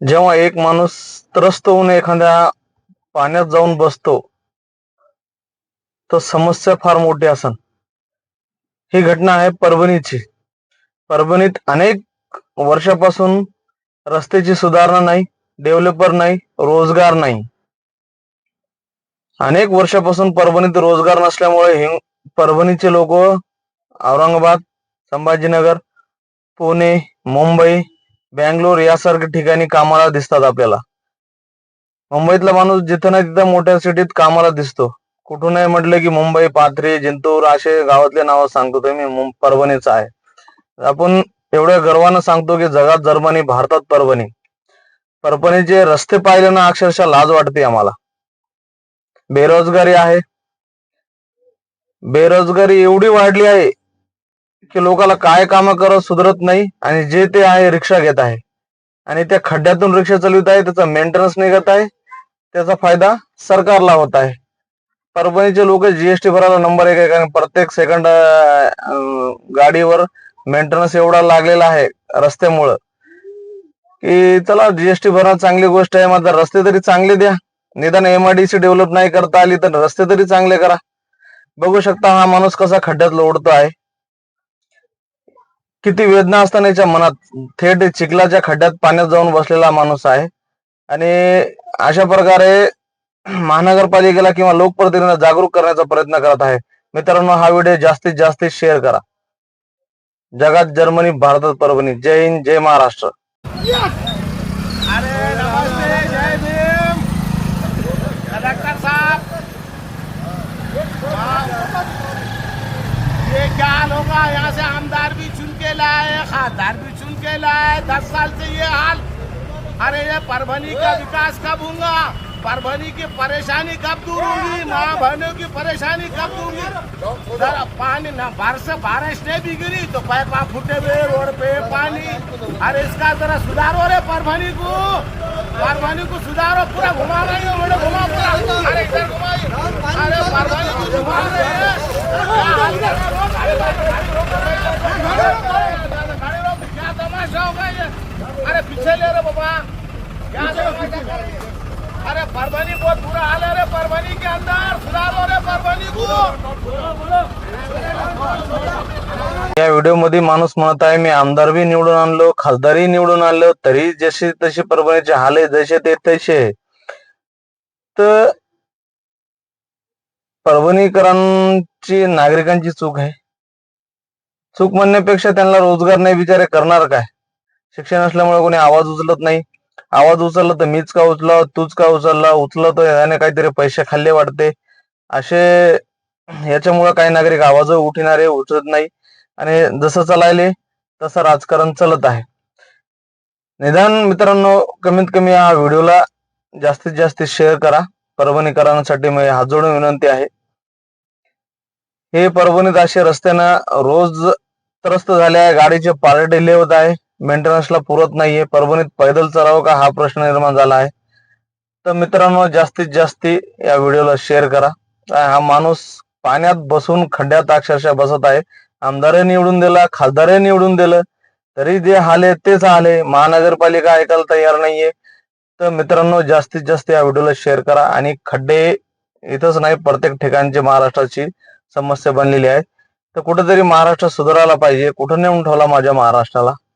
जेव्हा एक माणूस त्रस्त होऊन एखाद्या पाण्यात जाऊन बसतो तर समस्या फार मोठी असन. ही घटना आहे परभणीची. परभणीत अनेक वर्षापासून रस्त्याची सुधारणा नाही डेव्हलपर नाही रोजगार नाही. अनेक वर्षापासून परभणीत रोजगार नसल्यामुळे परभणीचे लोक औरंगाबाद संभाजीनगर पुणे मुंबई बँगलोर यासारख्या ठिकाणी कामाला दिसतात आपल्याला. मुंबईतला माणूस जिथं नाही तिथं मोठ्या सिटीत कामाला दिसतो. कुठूनही म्हटलं की मुंबई पाथरी जिंतूर असे गावातले नाव सांगतो ते मी परभणीचा आहे. आपण एवढ्या गर्वानं सांगतो की जगात जर्मनी भारतात परभणी. परभणीचे रस्ते पाहिले ना अक्षरशः लाज वाटते आम्हाला. बेरोजगारी आहे. बेरोजगारी एवढी वाढली आहे की लोकाला काय काम करत सुधरत नाही आणि जे ते आहे रिक्षा घेत आहे. आणि त्या खड्ड्यातून रिक्षा चालवित आहे त्याचा मेंटेनन्स निघत आहे. त्याचा फायदा सरकारला होत आहे. परभणीचे लोक जीएसटी भरायला नंबर एक आहे कारण प्रत्येक सेकंड गाडीवर मेंटेनन्स एवढा लागलेला आहे रस्त्यामुळं. की चला जीएसटी भरणं चांगली गोष्ट आहे. मात्र रस्ते तरी चांगले द्या. निदान एमआयडीसी डेव्हलप नाही करता आली तर रस्ते तरी चांगले करा. बघू शकता हा माणूस कसा खड्ड्यात लोडतो आहे किती वेदना असताना याच्या मनात थेट चिखलाच्या खड्ड्यात पाण्यात जाऊन बसलेला माणूस आहे. आणि अशा प्रकारे महानगरपालिकेला किंवा लोकप्रतिनिधींना जागरूक करण्याचा प्रयत्न करत आहे. मित्रांनो हा व्हिडिओ जास्तीत जास्त शेअर करा. जगात जर्मनी भारतात परभणी. जय हिंद जय महाराष्ट्र. ये क्या होगा यहाँ से आमदार भी लाए खासदार भी चुन के लाए, दस साल से ये हाल। अरे ये परभनी का विकास कब होगा? परभनी की परेशानी कब दूर होगी? माँ बहनों की परेशानी कब दूर होगी? जरा पानी ना, बारिश बारिश नहीं भी गिरी तो पैपा फूटे हुए रोड पे पानी। अरे इसका जरा सुधारो रे परभनी को। परभनी को सुधारो, पूरा घुमा रही हो घुमा, पूरा। अरे इधर घुमाइए। क्या तमाशा अरे पीछे ले रहे बाबा। अरे परवानी बहुत बुरा हाल है अरे परवानी के अंदर। सुधारो रे परवानी को। या व्हिडिओमध्ये माणूस म्हणत आहे मी आमदार बी निवडून आणलो खासदारही निवडून आणलो तरी जसे तसे परभणीचे हाल आहे जसे ते तसे तर परभणीकरांची नागरिकांची चूक आहे. चूक म्हणण्यापेक्षा त्यांना रोजगार नाही बिचारे करणार काय? शिक्षण असल्यामुळे कोणी आवाज उचलत नाही. आवाज उचलला तर मीच का उचला तूच का उचलला उचलला तर याने काहीतरी पैसे खाल्ले वाटते. असे याच्यामुळे काही नागरिक आवाज उठणारे उचलत नाही. आणि जसं चालायले तसं राजकारण चालत आहे. निदान मित्रांनो कमीत कमी या व्हिडिओला जास्तीत जास्त शेअर करा. परभणीकरांसाठी मी हात जोडून विनंती आहे. हे परभणीत असे रस्त्यानं रोज त्रस्त झाले आहे गाडीचे पार्ट डिले होत आहे. मेंटेनन्सला पुरत नाहीये. परभणीत पैदल चालावं का हा प्रश्न निर्माण झाला आहे. तर मित्रांनो जास्तीत जास्त या व्हिडिओला शेअर करा. हा माणूस पाण्यात बसून खड्ड्यात अक्षरशः बसत आहे. आमदारही निवडून दिला खासदारही निवडून दिलं. तरी जे आले तेच आले महानगरपालिका ऐकायला तयार नाहीये. तर मित्रांनो जास्तीत जास्त या व्हिडिओला शेअर करा. आणि खड्डे इथंच नाही प्रत्येक ठिकाणची महाराष्ट्राची समस्या बनलेली आहे. तर कुठेतरी महाराष्ट्र सुधारायला पाहिजे. कुठं नेऊन ठेवला माझ्या महाराष्ट्राला?